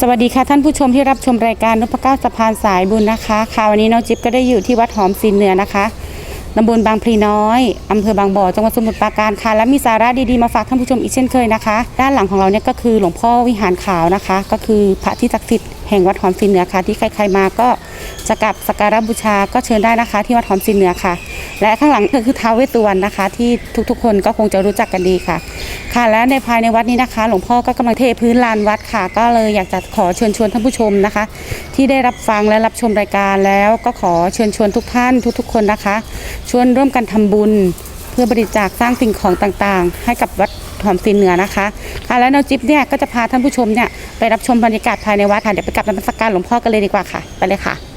สวัสดีค่ะท่านผู้ชมที่รับชมรายการนพเก้าสะพานสายบุญนะคะค่ะวันนี้น้องจิ๊บก็ได้อยู่ที่วัดหอมซีนเหนือนะคะตำบลบางพลีน้อยอำเภอบางบ่อจังหวัดสมุทรปราการค่ะ และมีสาระดีๆมาฝากท่านผู้ชมอีกเช่นเคยนะคะ ด้านหลังของเราเนี่ยก็คือหลวงพ่อวิหารขาวนะคะ ก็คือพระที่ศักดิ์สิทธิ์ แห่งวัดหอมศิลเหนือค่ะ ที่ใครๆมาก็จะกราบสักการะบูชาก็เชิญได้นะคะ ที่วัดหอมศิลเหนือค่ะ และข้างหลังก็คือท้าวเวสสุวรรณนะคะ ที่ทุกๆ คนก็คงจะรู้จักกันดีค่ะ ค่ะ และในภายในวัดนี้นะคะ หลวงพ่อก็กำลังเทพื้นลานวัดค่ะ ก็เลยอยากจะขอเชิญชวนท่านผู้ชมนะคะ ที่ได้รับฟังและรับชมรายการแล้วก็ขอเชิญชวนทุกท่านทุก ๆ คนนะคะชวนร่วมกันทำบุญเพื่อบริจาคสร้างสิ่งของต่างๆ ให้กับวัด หอมศินเหนือนะคะค่ะแล้วน้องจิ๊บเนี่ยก็จะพาท่านผู้ชมเนี่ยไปรับชมบรรยากาศภายในวัดค่ะเดี๋ยวไปกลับนมัสการหลวงพ่อกันเลยดีกว่าค่ะไปเลยค่ะ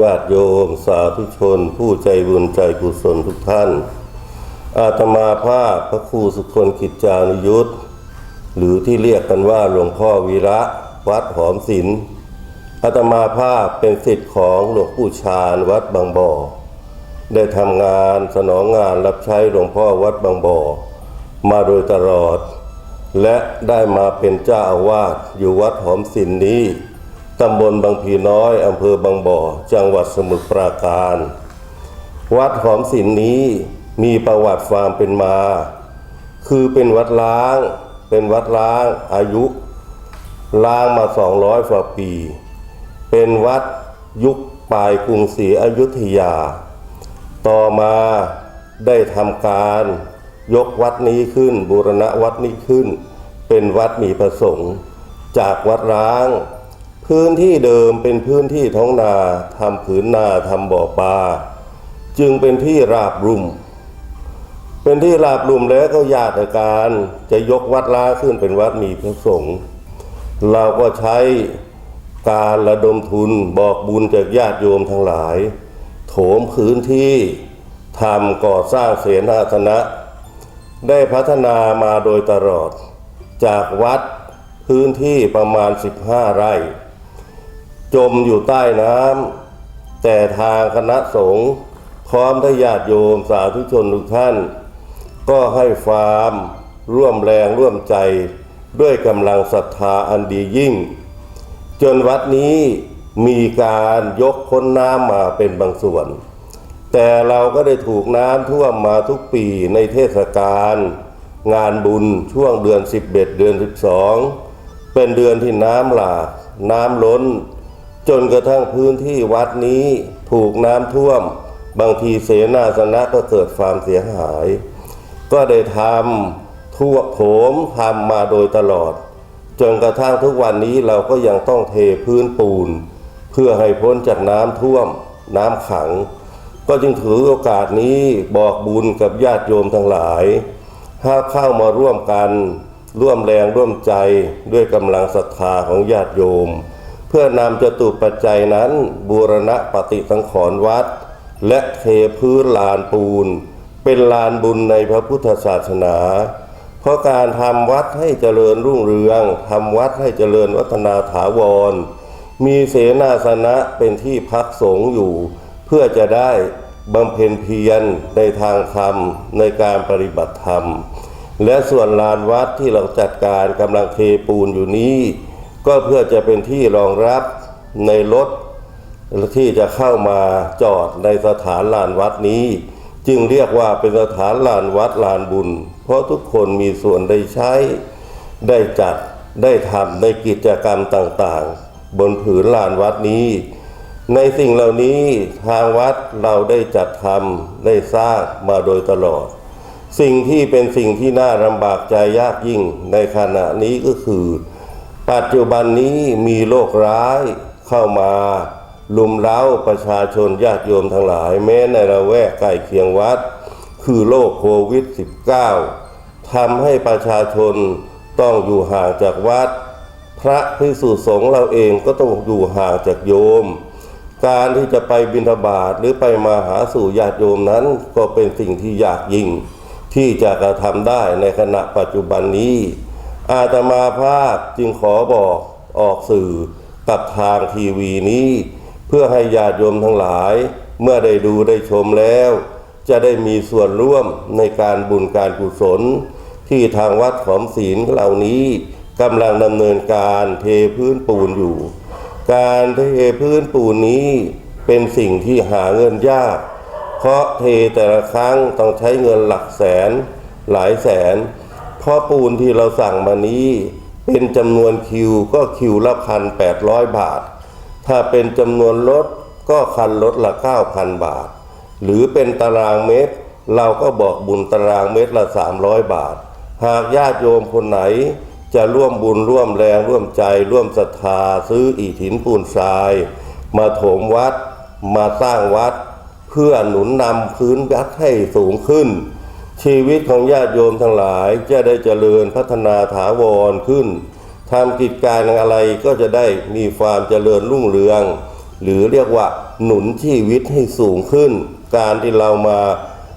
ญาติโยม สาธุชน ผู้ใจบุญใจกุศลทุกท่าน อาตมาภาพพระครูสุคนกิจจานุยุทธหรือที่เรียกกันว่าหลวงพ่อวีระวัดหอมศิลป์อาตมาภาพเป็นสิทธิ์ของหลวงปู่ชาญวัดบางบ่อ ได้ทำงานสนองงานรับใช้หลวงพ่อวัดบางบ่อ มาโดยตลอด และได้มาเป็นเจ้าอาวาสอยู่วัดหอมศิลป์นี้ ตำบลบางพีน้อยอำเภอบางบ่อ จังหวัดสมุทรปราการ วัดหอมศิลป์นี้มีประวัติความเป็นมา คือเป็นวัดล้าง เป็นวัดล้างอายุ ล้างมา 200กว่าปี เป็นวัดยุคปลายกรุงศรีอยุธยา ต่อมาได้ทำการยกวัดนี้ขึ้นบูรณะวัดนี้ขึ้น เป็นวัดมีประสงค์ จากวัดร้าง พื้นที่เดิมเป็นพื้นที่ท้องนาทำผืนนาทำบ่อปลาจึงเป็นที่ราบรุ่ม เป็นที่ราบรุ่มแล้วก็ญาติการจะยกวัดล้าขึ้นเป็นวัดมีพระสงฆ์เราก็ใช้การระดมทุนบอกบุญจากญาติโยมทั้งหลาย โถมพื้นที่ทำก่อสร้างเสนาสนะ ได้พัฒนามาโดยตลอด จากวัดพื้นที่ประมาณ 15 ไร่ จมอยู่ใต้น้ำแต่ทางคณะสงฆ์พร้อมทญาติโยมสาธุชนทุกท่าน ก็ให้ฟาร์มร่วมแรงร่วมใจด้วยกำลังศรัทธาอันดียิ่ง จนวัดนี้มีการยกพ้นน้ำมาเป็นบางส่วน แต่เราก็ได้ถูกน้ำท่วมมาทุกปีในเทศกาลงานบุญช่วงเดือน 11 เดือน 12 เป็นเดือนที่น้ำหลากน้ำล้น จนกระทั่งพื้นที่วัดนี้ถูกน้ำท่วม บางทีเสนาสนะก็เกิดความเสียหาย ก็ได้ทำทั่วโถมทำมาโดยตลอด จนกระทั่งทุกวันนี้เราก็ยังต้องเทพื้นปูน เพื่อให้พ้นจากน้ำท่วม น้ำขัง ก็จึงถือโอกาสนี้บอกบุญกับญาติโยมทั้งหลายถ้าเข้ามาร่วมกันร่วมแรงร่วมใจด้วยกำลังศรัทธาของญาติโยม พื่อนำจตุปัจจัยนั้นบูรณะปฏิสังขรณ์วัด และเทพื้นลานปูน เป็นลานบุญในพระพุทธศาสนา เพราะการทำวัดให้เจริญรุ่งเรืองทำวัดให้เจริญวัฒนาถาวร มีเสนาสนะเป็นที่พักสงฆ์อยู่ เพื่อจะได้บำเพ็ญเพียรในทางธรรมในการปฏิบัติธรรม และส่วนลานวัดที่เราจัดการกำลังเทปูนอยู่นี้ ก็เพื่อจะเป็นที่รองรับในรถที่จะเข้ามาจอดในสถานลานวัดนี้ จึงเรียกว่าเป็นสถานลานวัดลานบุญ เพราะทุกคนมีส่วนได้ใช้ ได้จัดได้ทำในกิจกรรมต่างๆ บนผืนลานวัดนี้ ในสิ่งเหล่านี้ทางวัดเราได้จัดทำได้สร้างมาโดยตลอด สิ่งที่เป็นสิ่งที่น่าลำบากใจยากยิ่งในขณะนี้ก็คือ ปัจจุบันนี้มีโรคร้ายเข้ามาลุมเล้าประชาชนญาติโยมทั้งหลาย แม้ในละแวกใกล้เคียงวัด คือโรคโควิด -19 ทำให้ประชาชนต้องอยู่ห่างจากวัด พระพิสุสงฆ์เราเองก็ต้องอยู่ห่างจากโยม การที่จะไปบิณฑบาตหรือไปมาหาสู่ญาติโยมนั้นก็เป็นสิ่งที่ยากยิ่ง ที่จะกระทำได้ในขณะปัจจุบันนี้ อาตมาภาพจึงขอบอกออกสื่อกับทางทีวีนี้ เพื่อให้ญาติโยมทั้งหลาย เมื่อได้ดูได้ชมแล้ว จะได้มีส่วนร่วมในการบุญการกุศล ที่ทางวัดขอมศีลเหล่านี้กำลังดำเนินการเทพื้นปูนอยู่ การเทพื้นปูนนี้เป็นสิ่งที่หาเงินยาก เพราะเทแต่ละครั้งต้องใช้เงินหลักแสน หลายแสน เพราะปูนที่เราสั่งมานี้ เป็นจำนวนคิวก็คิวละพันแปดร้อยบาท ถ้าเป็นจำนวนรถก็คันรถละเก้าพันบาท หรือเป็นตารางเมตร เราก็บอกบุญตารางเมตรละสามร้อยบาท หากญาติโยมคนไหนจะร่วมบุญร่วมแรงร่วมใจร่วมศรัทธาซื้ออิฐหินปูนทราย มาโถมวัด มาสร้างวัด เพื่อหนุนนำพื้นวัดให้สูงขึ้น ชีวิตของญาติโยมทั้งหลายจะได้เจริญพัฒนาถาวรขึ้นทำกิจการอะไรก็จะได้มีความเจริญรุ่งเรือง หรือเรียกว่าหนุนชีวิตให้สูงขึ้น การที่เรามา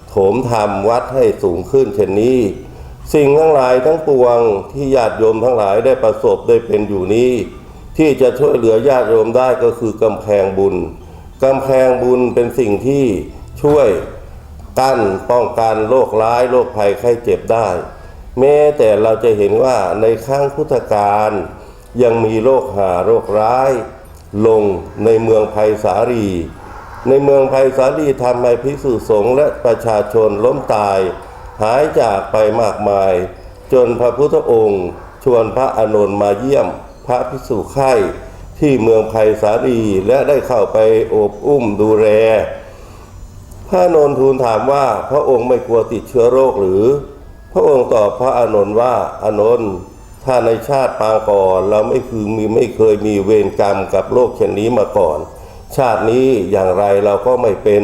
โถมทำวัดให้สูงขึ้นเช่นนี้ สิ่งทั้งหลายทั้งปวงที่ญาติโยมทั้งหลายได้ประสบได้เป็นอยู่นี้ ที่จะช่วยเหลือญาติโยมได้ก็คือกำแพงบุญกำแพงบุญเป็นสิ่งที่ช่วย กั้นป้องกันโรคร้ายโรคภัยไข้เจ็บได้ แม้แต่เราจะเห็นว่าในครั้งพุทธกาลยังมีโรคหาโรคร้าย ลงในเมืองไผ่สาลี ในเมืองไผ่สาลีทำให้ภิกษุสงฆ์และประชาชนล้มตาย หายจากไปมากมาย จนพระพุทธองค์ ชวนพระอานนท์มาเยี่ยมพระภิกษุไข่ที่เมืองไผ่สาลีและได้เข้าไปโอบอุ้มดูแล พระนนท์ทูลถามว่าพระองค์ไม่กลัวติดเชื้อโรคหรือ พระองค์ตอบพระอานนท์ว่าอานนท์ถ้าในชาติปางก่อนเราไม่คือมีไม่เคยมีเวรกรรมกับโรคเช่นนี้มาก่อน ชาตินี้อย่างไรเราก็ไม่เป็น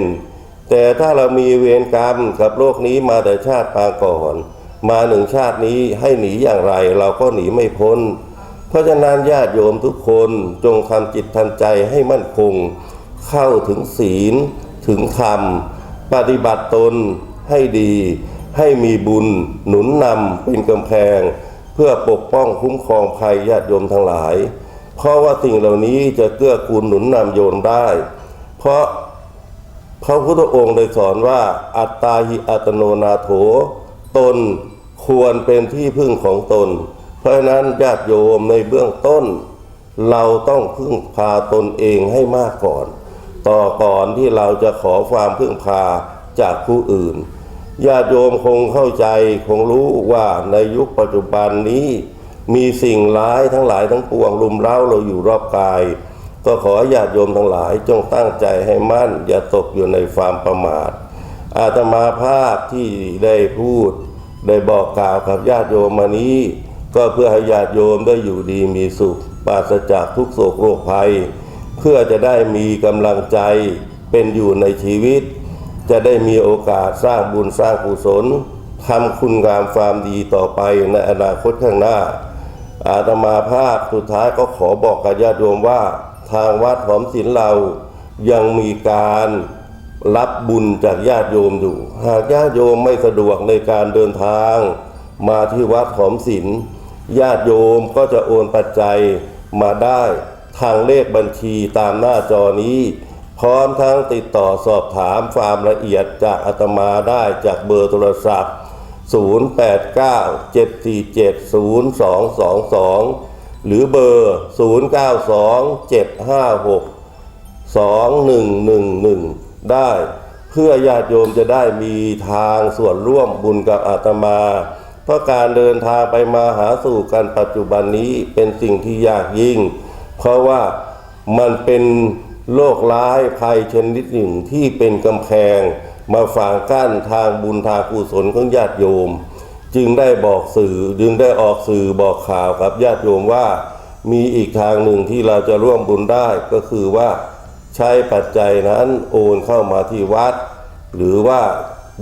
แต่ถ้าเรามีเวรกรรมกับโรคนี้มาแต่ชาติปางก่อน มาหนึ่งชาตินี้ให้หนีอย่างไรเราก็หนีไม่พ้น เพราะฉะนั้นญาติโยมทุกคนจงทำจิตทำใจให้มั่นคง เข้าถึงศีล ถึงธรรม ปฏิบัติตนให้ดี ให้มีบุญหนุนนำเป็นกำแพง เพื่อปกป้องคุ้มครองภัยญาติโยมทั้งหลาย เพราะว่าสิ่งเหล่านี้จะเกื้อกูลหนุนนำโยมได้ เพราะพระพุทธองค์ได้สอนว่าอัตตาหิอัตโนนาโถ ตนควรเป็นที่พึ่งของตน เพราะฉะนั้นญาติโยมในเบื้องต้น เราต้องพึ่งพาตนเองให้มากก่อน ต่อก่อนที่เราจะขอความพึ่งพาจากผู้อื่นญาติโยมคงเข้าใจคงรู้ว่าในยุคปัจจุบันนี้ มีสิ่งร้ายทั้งหลายทั้งปวงรุมเร้าเราอยู่รอบกาย ก็ขอญาติโยมทั้งหลายจงตั้งใจให้มั่น อย่าตกอยู่ในความประมาท อาตมาภาพที่ได้พูด ได้บอกกล่าวกับญาติโยมมานี้ ก็เพื่อให้ญาติโยมได้อยู่ดีมีสุขปราศจากทุกโศกโรคภัย เพื่อจะได้มีกำลังใจเป็นอยู่ในชีวิต จะได้มีโอกาสสร้างบุญสร้างกุศลทำคุณงามความดีต่อไปในอนาคตข้างหน้า อาตมาภาพสุดท้ายก็ขอบอกกับญาติโยมว่าทางวัดหอมศิลเรายังมีการรับบุญจากญาติโยมอยู่ หากญาติโยมไม่สะดวกในการเดินทาง มาที่วัดหอมศิลญาติโยมก็จะโอนปัจจัยมาได้ ทางเลขบัญชีตามหน้าจอนี้ พร้อมทั้งติดต่อสอบถามความละเอียดจากอาตมาได้จากเบอร์โทรศัพท์ 0897470222 หรือเบอร์ 0927562111 ได้เพื่อญาติโยมจะได้มีทางส่วนร่วมบุญกับอาตมา เพราะการเดินทางไปมาหาสู่กันปัจจุบันนี้เป็นสิ่งที่ยากยิ่ง เพราะว่ามันเป็นโรคร้ายภัยชนิดหนึ่งที่เป็นกำแพง มาฝางกั้นทางบุญทางกุศลของญาติโยม จึงได้บอกสื่อจึงได้ออกสื่อบอกข่าวกับญาติโยมว่า มีอีกทางหนึ่งที่เราจะร่วมบุญได้ก็คือว่าใช้ปัจจัยนั้นโอนเข้ามาที่วัด หรือว่า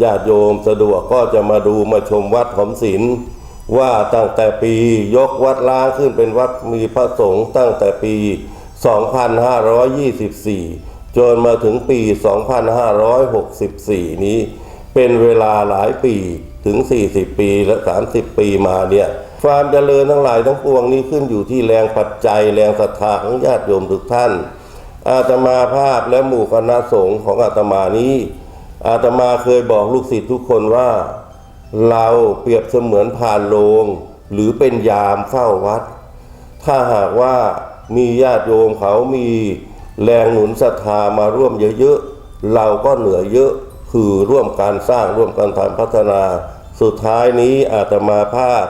ญาติโยมสะดวกก็จะมาดูมาชมวัดหอมศิลป์ ว่าตั้งแต่ปียกวัดล้างขึ้นเป็นวัดมีพระสงฆ์ตั้งแต่ปี 2524 จนมาถึงปี 2564 นี้ เป็นเวลาหลายปีถึง 40 ปีและ 30 ปีมาเนี่ยความเจริญทั้งหลายทั้งปวงนี้ขึ้นอยู่ที่แรงปัจจัยแรงศรัทธาของญาติโยมทุกท่าน อาตมาภาพและหมู่คณะสงฆ์ของอาตมานี้ อาตมาเคยบอกลูกศิษย์ทุกคนว่า เราเปรียบเสมือนผ่านโลง หรือเป็นยามเฝ้าวัด ถ้าหากว่ามีญาติโยมเขามีแรงหนุนศรัทธามาร่วมเยอะๆ เราก็เหนือเยอะคือร่วมการสร้างร่วมกันทำพัฒนา สุดท้ายนี้อาตมาภาพ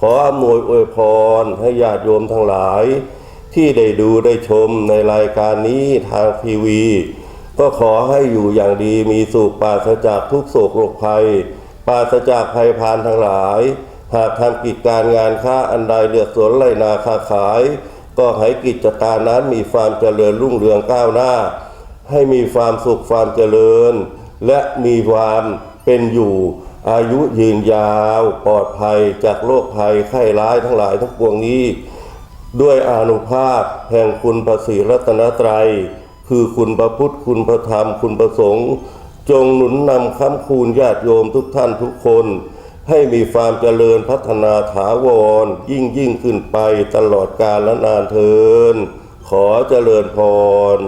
ขออำนวยอวยพรให้ญาติโยมทั้งหลาย ที่ได้ดูได้ชมในรายการนี้ทางทีวี ก็ขอให้อยู่อย่างดีมีสุขปราศจากทุกโศกโรคภัย ปราศจากภัยพานทั้งหลาย หากทำกิจการงานค้าอันใดเลือกสวนไรนาค้าขาย ก็ให้กิจการนั้นมีความเจริญรุ่งเรืองก้าวหน้า ให้มีความสุขความเจริญ และมีความเป็นอยู่อายุยืนยาวปลอดภัยจากโรคภัยไข้ร้ายทั้งหลายทั้งปวงนี้ ด้วยอานุภาพแห่งคุณพระศรีรัตนตรัย คือคุณพระพุทธคุณพระธรรมคุณพระสงฆ์ จงหนุนนำค้ำคูณญาติโยมทุกท่านทุกคน ให้มีความเจริญพัฒนาถาวร ยิ่งยิ่งขึ้นไปตลอดกาลและนานเทินขอเจริญพร